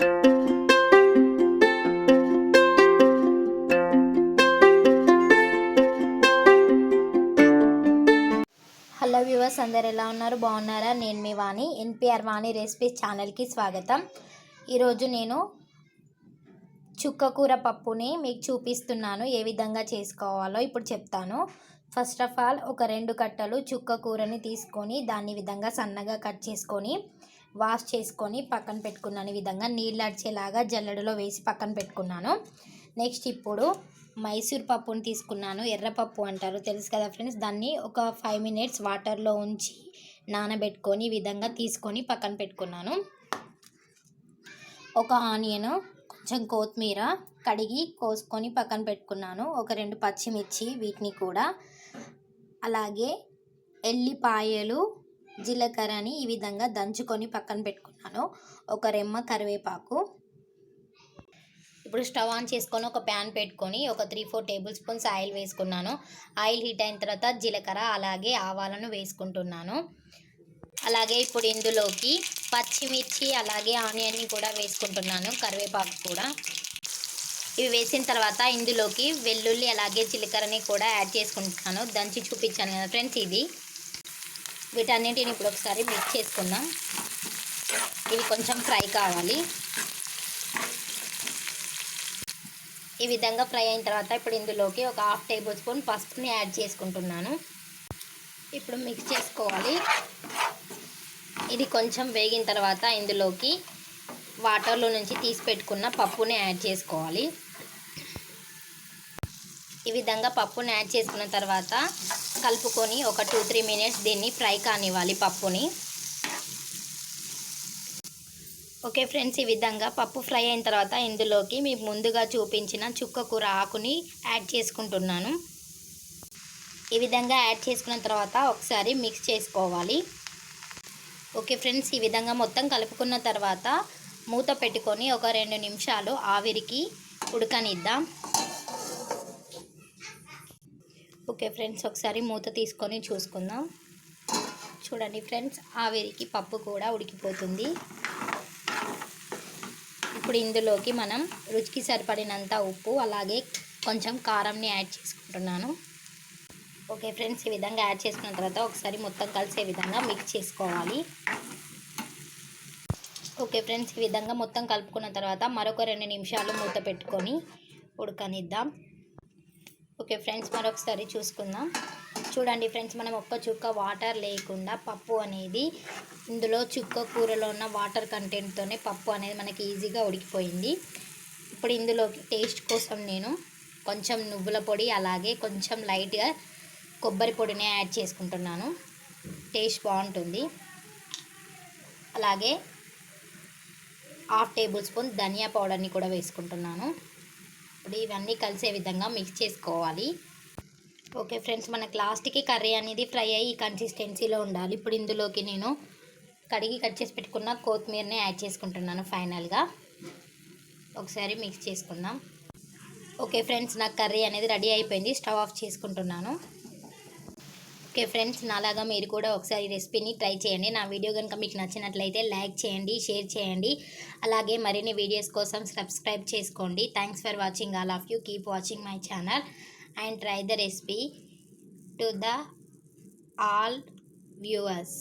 Hello viewers అందరు ఎలా ఉన్నారు? బాగున్నారా? నేను మీ వాణి ఎన్పిఆర్ వాణి రెసిపీస్ ఛానల్కి స్వాగతం. ఈరోజు నేను చుక్కకూర పప్పుని మీకు చూపిస్తున్నాను ఏ విధంగా చేసుకోవాలో ఇప్పుడు చెప్తాను. ఫస్ట్ ఆఫ్ ఆల్ ఒక రెండు కట్టలు చుక్క కూరని తీసుకొని దాన్ని విధంగా సన్నగా కట్ చేసుకొని వాష్ చేసుకొని పక్కన పెట్టుకున్నాను ఈ విధంగా. నీళ్ళు అడిచేలాగా జల్లెడలో వేసి పక్కన పెట్టుకున్నాను. నెక్స్ట్ ఇప్పుడు మైసూర్ పప్పుని తీసుకున్నాను. ఎర్రపప్పు అంటారు. తెలుసు కదా ఫ్రెండ్స్? దాన్ని ఒక ఫైవ్ మినిట్స్ వాటర్లో ఉంచి నానబెట్టుకొని ఈ విధంగా తీసుకొని పక్కన పెట్టుకున్నాను. ఒక ఆనియన్ కొంచెం కొత్తిమీర కడిగి కోసుకొని పక్కన పెట్టుకున్నాను. ఒక రెండు పచ్చిమిర్చి వీటిని కూడా. అలాగే ఎల్లిపాయలు జీలకర్రని ఈ విధంగా దంచుకొని పక్కన పెట్టుకున్నాను. ఒక రెమ్మ కరివేపాకు. ఇప్పుడు స్టవ్ ఆన్ చేసుకొని ఒక ప్యాన్ పెట్టుకొని ఒక three four table spoons oil వేసుకున్నాను. ఆయిల్ హీట్ అయిన తర్వాత జీలకర్ర అలాగే ఆవాలను వేసుకుంటున్నాను. అలాగే ఇప్పుడు ఇందులోకి పచ్చిమిర్చి అలాగే ఆనియన్ని కూడా వేసుకుంటున్నాను కరివేపాకు కూడా. ఇవి వేసిన తర్వాత ఇందులోకి వెల్లుల్లి అలాగే జీలకర్రని కూడా యాడ్ చేసుకుంటున్నాను. దంచి చూపించాను కదా ఫ్రెండ్స్ ఇది. వీటన్నింటిని ఇప్పుడు ఒకసారి మిక్స్ చేసుకుందాం. ఇవి కొంచెం ఫ్రై కావాలి. ఈ విధంగా ఫ్రై అయిన తర్వాత ఇప్పుడు ఇందులోకి ఒక హాఫ్ టేబుల్ స్పూన్ పసుపుని యాడ్ చేసుకుంటున్నాను. ఇప్పుడు మిక్స్ చేసుకోవాలి. ఇది కొంచెం వేగిన తర్వాత ఇందులోకి వాటర్లో నుంచి తీసి పెట్టుకున్న పప్పుని యాడ్ చేసుకోవాలి. ఈ విధంగా పప్పుని యాడ్ చేసుకున్న తర్వాత కలుపుకొని ఒక టూ త్రీ మినిట్స్ దీన్ని ఫ్రై కానివ్వాలి పప్పుని. ఓకే ఫ్రెండ్స్ ఈ విధంగా పప్పు ఫ్రై అయిన తర్వాత ఇందులోకి మీకు ముందుగా చూపించిన చుక్క కూర ఆకుని యాడ్ చేసుకుంటున్నాను. ఈ విధంగా యాడ్ చేసుకున్న తర్వాత ఒకసారి మిక్స్ చేసుకోవాలి. ఓకే ఫ్రెండ్స్ ఈ విధంగా మొత్తం కలుపుకున్న తర్వాత మూత పెట్టుకొని ఒక రెండు నిమిషాలు ఆవిరికి ఉడకనిద్దాం. ఓకే ఫ్రెండ్స్ ఒకసారి మూత తీసుకొని చూసుకుందాం. చూడండి ఫ్రెండ్స్ ఆవిరికి పప్పు కూడా ఉడికిపోతుంది. ఇప్పుడు ఇందులోకి మనం రుచికి సరిపడినంత ఉప్పు అలాగే కొంచెం కారంని యాడ్ చేసుకుంటున్నాను. ఓకే ఫ్రెండ్స్ ఈ విధంగా యాడ్ చేసుకున్న తర్వాత ఒకసారి మొత్తం కలిసే విధంగా మిక్స్ చేసుకోవాలి. ఓకే ఫ్రెండ్స్ ఈ విధంగా మొత్తం కలుపుకున్న తర్వాత మరొక రెండు నిమిషాలు మూత పెట్టుకొని ఉడకనిద్దాం. ఓకే ఫ్రెండ్స్ మరొకసారి చూసుకుందాం. చూడండి ఫ్రెండ్స్ మనం ఒక్క చుక్క వాటర్ లేకుండా పప్పు అనేది ఇందులో చుక్క కూరలో ఉన్న వాటర్ కంటెంట్తోనే పప్పు అనేది మనకి ఈజీగా ఉడికిపోయింది. ఇప్పుడు ఇందులోకి టేస్ట్ కోసం నేను కొంచెం నువ్వుల పొడి అలాగే కొంచెం లైట్గా కొబ్బరి పొడిని యాడ్ చేసుకుంటున్నాను. టేస్ట్ బాగుంటుంది. అలాగే హాఫ్ టేబుల్ స్పూన్ ధనియా పౌడర్ని కూడా వేసుకుంటున్నాను. ఇప్పుడు ఇవన్నీ కలిసే విధంగా మిక్స్ చేసుకోవాలి. ఓకే ఫ్రెండ్స్ మనకు లాస్ట్కి కర్రీ అనేది ఫ్రై అయ్యి కన్సిస్టెన్సీలో ఉండాలి. ఇప్పుడు ఇందులోకి నేను కడిగి కట్ చేసి పెట్టుకున్న కొత్తిమీరని యాడ్ చేసుకుంటున్నాను ఫైనల్గా. ఒకసారి మిక్స్ చేసుకుందాం. ఓకే ఫ్రెండ్స్ నాకు కర్రీ అనేది రెడీ అయిపోయింది. స్టవ్ ఆఫ్ చేసుకుంటున్నాను. ఓకే ఫ్రెండ్స్ నాలాగా మీరు కూడా ఒకసారి రెసిపీని ట్రై చేయండి. నా వీడియో కనుక మీకు నచ్చినట్లయితే లైక్ చేయండి షేర్ చేయండి. అలాగే మరిన్ని వీడియోస్ కోసం సబ్స్క్రైబ్ చేసుకోండి. Thanks for watching all of you keep watching my channel and try the recipe to the all viewers